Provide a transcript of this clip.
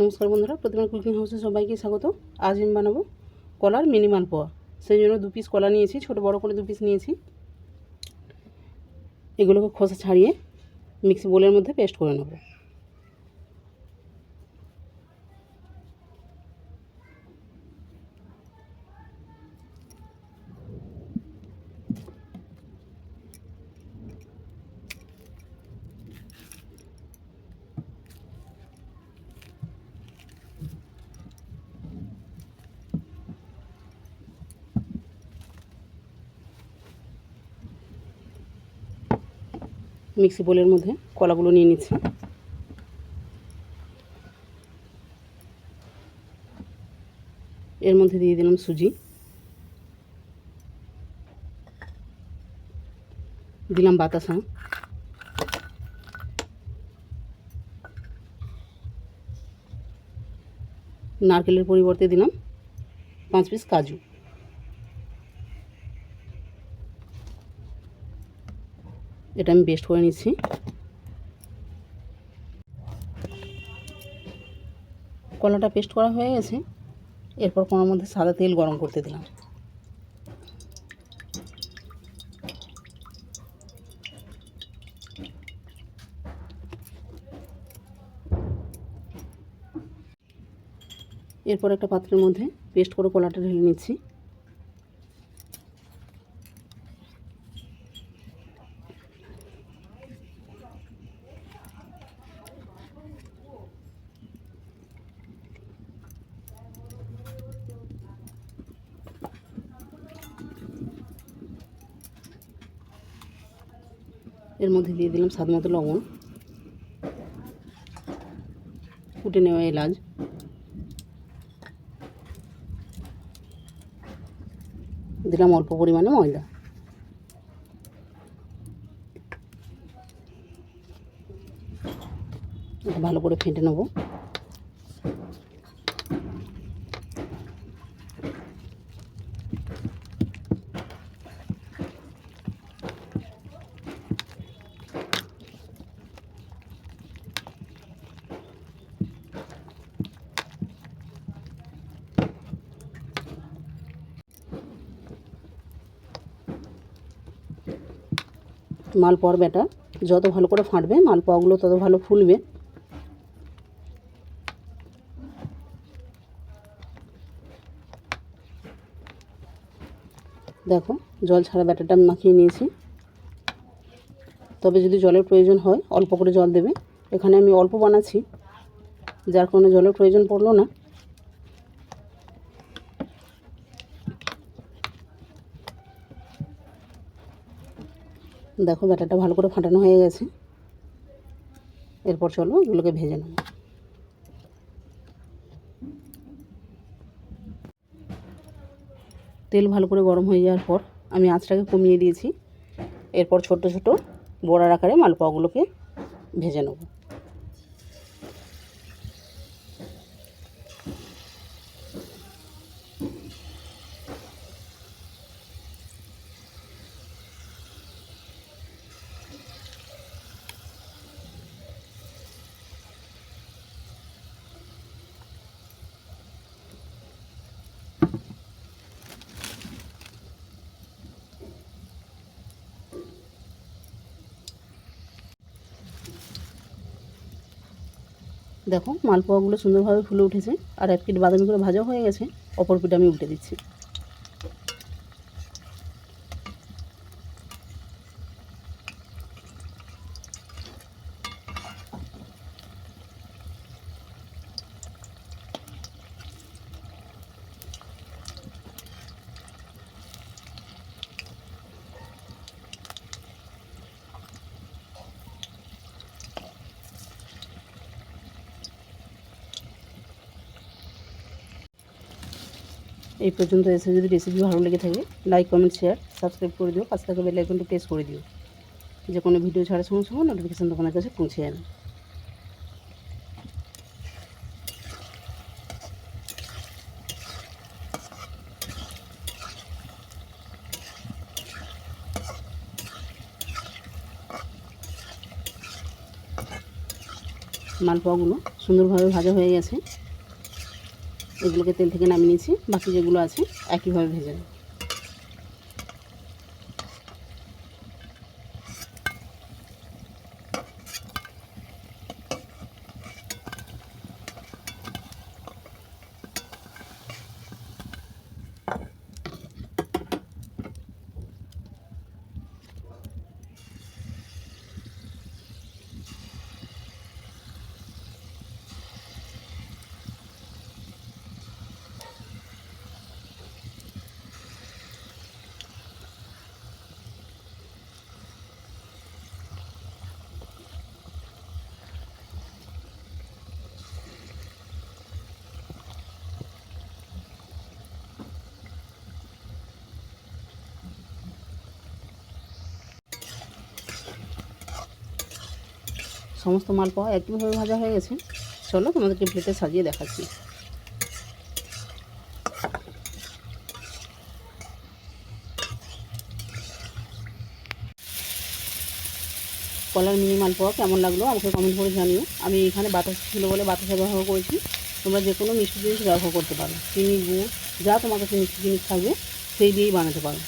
নমস্কার বন্ধুরা প্রতিমা কুকিং হাউসে সবাইকে স্বাগত। আজ আমি বানাবো কলার মিনিমাল পোয়া। সেই জন্য দু পিস কলা নিয়েছি, ছোট বড় করে দু পিস নিয়েছি। এগুলোকে খোসা ছাড়িয়ে মিক্সি বোলের মধ্যে পেস্ট করে নেব। মিক্সি বোলের মধ্যে কলাগুলো নিয়ে নিচ্ছি। এর মধ্যে দিয়ে দিলাম সুজি। দিলাম বাতাসা। নারকেলের পরিবর্তে দিলাম পাঁচ পিস কাজু। এটা আমি বেস্ট করে নিচ্ছি। কলাটা পেস্ট করা হয়ে গেছে। এরপর কোনোর মধ্যে সাদা তেল গরম করতে দিলাম। এরপর একটা পাত্রের মধ্যে পেস্ট করে কলাটা ঢেলে নিচ্ছি। এর মধ্যে দিয়ে দিলাম স্বাদ মতো লবণ। কুটে নেওয়া এলাচ। দিলাম অল্প পরিমাণে ময়দা। ভালো করে ফেটে নেব। মালপোয়ার ব্যাটা যত ভালো করে ফাটবে মালপোয়াগুলো তত ভালো ফুলবে। দেখো, জল ছাড়া ব্যাটারটা আমি মাখিয়ে নিয়েছি। তবে যদি জলের প্রয়োজন হয়, অল্প করে জল দেবে। এখানে আমি অল্প বানাচ্ছি। যার কারণে জলের প্রয়োজন পড়ল না। দেখো ব্যাটারটা ভালো করে ফাটানো হয়ে গেছে। এরপর চলো এগুলোকে ভেজে নেব। তেল ভালো করে গরম হয়ে যাওয়ার পর আমি আঁচটাকে কমিয়ে দিয়েছি। এরপর ছোট ছোট বড়ার আকারে মালপোয়াগুলোকে ভেজে নেব। দেখো মালপোয়াগুলো সুন্দরভাবে ফুলে উঠেছে। আর এক পিঠ বাদামি করে ভাজা হয়ে গেছে। অপর পিঠ আমি উল্টে দিচ্ছি। এই পর্যন্ত এসে যদি রেসিপি ভালো লেগে থাকে লাইক কমেন্ট শেয়ার সাবস্ক্রাইব করে দিও, পাশে থাকা বেল আইকনটি প্রেস করে দিও। যে কোনো ভিডিও ছাড়ার সঙ্গে সঙ্গে নোটিফিকেশান তোমার কাছে পৌঁছে যাবে। মালপোয়াগুলো সুন্দরভাবে ভাজা হয়ে গেছে। এগুলোকে তেল থেকে নামিয়ে নিয়েছি বাকি যেগুলো আছে একইভাবে ভেজে নেব। সমস্ত মালপোয়া একইভাবে ভাজা হয়ে গেছে। চলো তোমাদেরকে প্লেটে সাজিয়ে দেখাচ্ছি। কলার মিনি মালপোয়া কেমন লাগল আমাকে কমেন্ট করে জানিও। আমি এখানে বাতাস ছিল বলে বাতাসা ব্যবহার করেছি। তোমরা যে কোনো মিষ্টি জিনিস ব্যবহার করতে পারো। চিনি, গুড়, যা তোমার কাছে মিষ্টি জিনিস থাকবে, সেই দিয়েই বানাতে পারো।